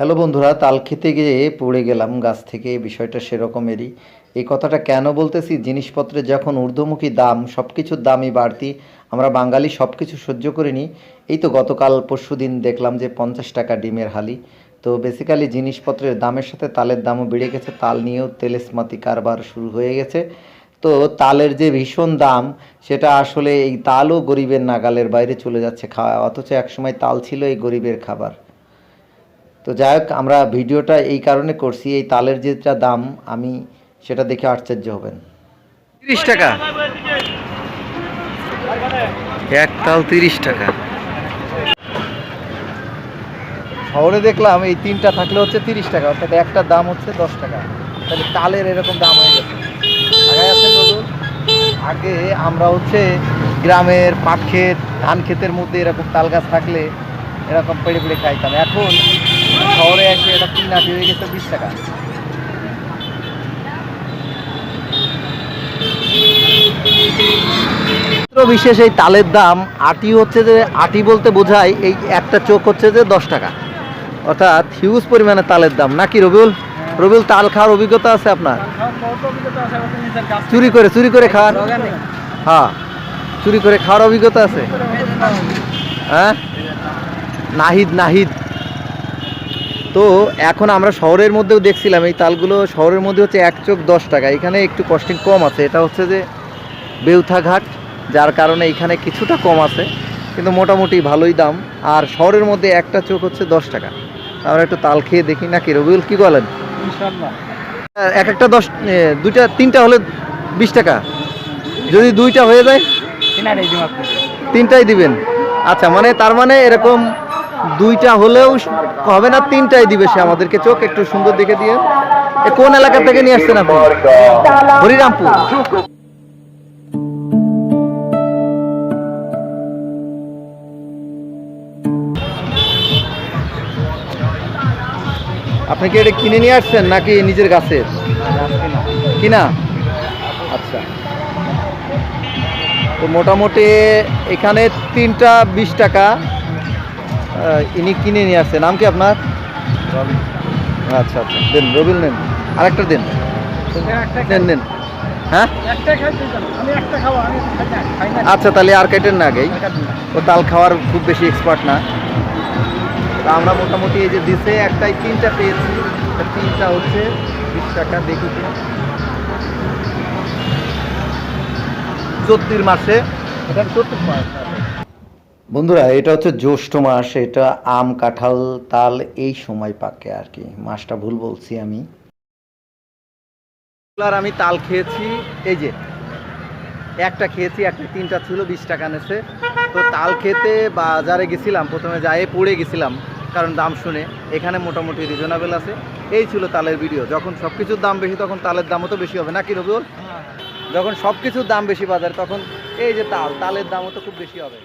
Hello বন্ধুরা তাল খেতে গিয়ে পড়ে গেলাম গাছ থেকে বিষয়টা সেরকমেরই। এই কথাটা কেন বলতেছি? জিনিসপত্রের যখন ঊর্ধ্বমুখী দাম সব কিছুর দামই বাড়তি, আমরা বাঙালি সব কিছু সহ্য করিনি এই তো গতকাল পরশু দিন দেখলাম যে পঞ্চাশ টাকা ডিমের হালি। তো বেসিক্যালি জিনিসপত্রের দামের সাথে তালের দামও বেড়ে গেছে। তাল নিয়েও তেলেসমাতি কারবার শুরু হয়ে গেছে। তো তালের যে ভীষণ দাম, সেটা আসলে এই তালও গরিবের নাগালের বাইরে চলে যাচ্ছে খাওয়া। অথচ একসময় তাল ছিল এই গরিবের খাবার। তো যাই হোক আমরা ভিডিওটা এই কারণে করছি এই তালের যেটা দাম আমি সেটা দেখে আশ্চর্য হবেন। তিরিশ টাকা। এক তাল তিরিশ টাকা। শহরে দেখলাম এই তিনটা থাকলে হচ্ছে তিরিশ টাকা অর্থাৎ একটা দাম হচ্ছে দশ টাকা। তাহলে তালের এরকম দাম হয়ে গেছে। আগে আগে আমরা হচ্ছে গ্রামের পাট ক্ষেত ধান ক্ষেতের মধ্যে এরকম তাল গাছ থাকলে এরকম পেড়ে পেড়ে খাইতাম। এখন শহরে এসে এটা কিনাটি হয়ে গেছে বিশ টাকা। বিশেষ এই তালের দাম আটি হচ্ছে যে আটি বলতে বোঝায় এই একটা চোখ হচ্ছে যে দশ টাকা। অর্থাৎ হিউজ পরিমাণে তালের দাম। নাকি রবিউল? রবিউল তাল খাওয়ার অভিজ্ঞতা আছে আপনার? চুরি করে চুরি করে খাওয়ার হ্যাঁ। চুরি করে খাওয়ার অভিজ্ঞতা আছে। হ্যাঁ? নাহিদ নাহিদ। তো এখন আমরা শহরের মধ্যেও দেখছিলাম এই তালগুলো শহরের মধ্যে হচ্ছে এক চোখ দশ টাকা। এখানে একটু কস্টিং কম আছে। এটা হচ্ছে যে বেউথাঘাট যার কারণে এখানে কিছুটা কম আছে কিন্তু মোটামুটি ভালোই দাম। আর শহরের মধ্যে একটা চোখ হচ্ছে দশ টাকা। আমরা একটু তাল খেয়ে দেখি নাকি। রবিউল কি বলেন? এক একটা দশ দুইটা তিনটা হলে বিশ টাকা। যদি দুইটা হয়ে যায়? তিনটাই দিবেন। আচ্ছা মানে তার মানে এরকম দুইটা হলেও হবে না, তিনটাই দিবে সে আমাদেরকে। চোখ একটু সুন্দর দেখে দিয়ে। কোন এলাকা থেকে নিয়ে আসছেন আপনি? হরিরামপুর। আপনি কি এটা কিনে নিয়ে আসছেন নাকি নিজের গাছের? কিনা? আচ্ছা। তো মোটামুটি এখানে তিনটা বিশ টাকা। ইনি কিনে নিয়ে আসছে। নাম কি আপনার? আচ্ছা আচ্ছা। দেন রবিল নেন। আরেকটা দেন। নেন নেন। হ্যাঁ? আচ্ছা তাহলে আর কেটেন না আগেই। ও তাল খাওয়ার খুব বেশি এক্সপার্ট না। তা আমরা মোটামুটি এই যে দিছে একটাই তিনটা পেয়েছি। তিনটা হচ্ছে বিশ টাকা দেখি। কি। মাসে। এটা চৈত্রিশ মাস বন্ধুরা এটা হচ্ছে জ্যৈষ্ঠ মাস এটা আম কাঁঠাল তাল এই সময় পাকে আর কি। মাসটা ভুল বলছি আমি। আর আমি তাল খেয়েছি এই যে একটা খেয়েছি একটা তিনটা ছিল বিশ টাকা নেছে তো তাল খেতে বাজারে গেছিলাম প্রথমে যাই পড়ে গেছিলাম কারণ দাম শুনে। এখানে মোটামুটি রিজনেবল আছে। এই ছিল তালের ভিডিও যখন সব কিছুর দাম বেশি তখন তালের দামও তো বেশি হবে। নাকি রবিউল? যখন সব কিছুর দাম বেশি বাজারে তখন এই যে তাল তালের দামও তো খুব বেশি হবে।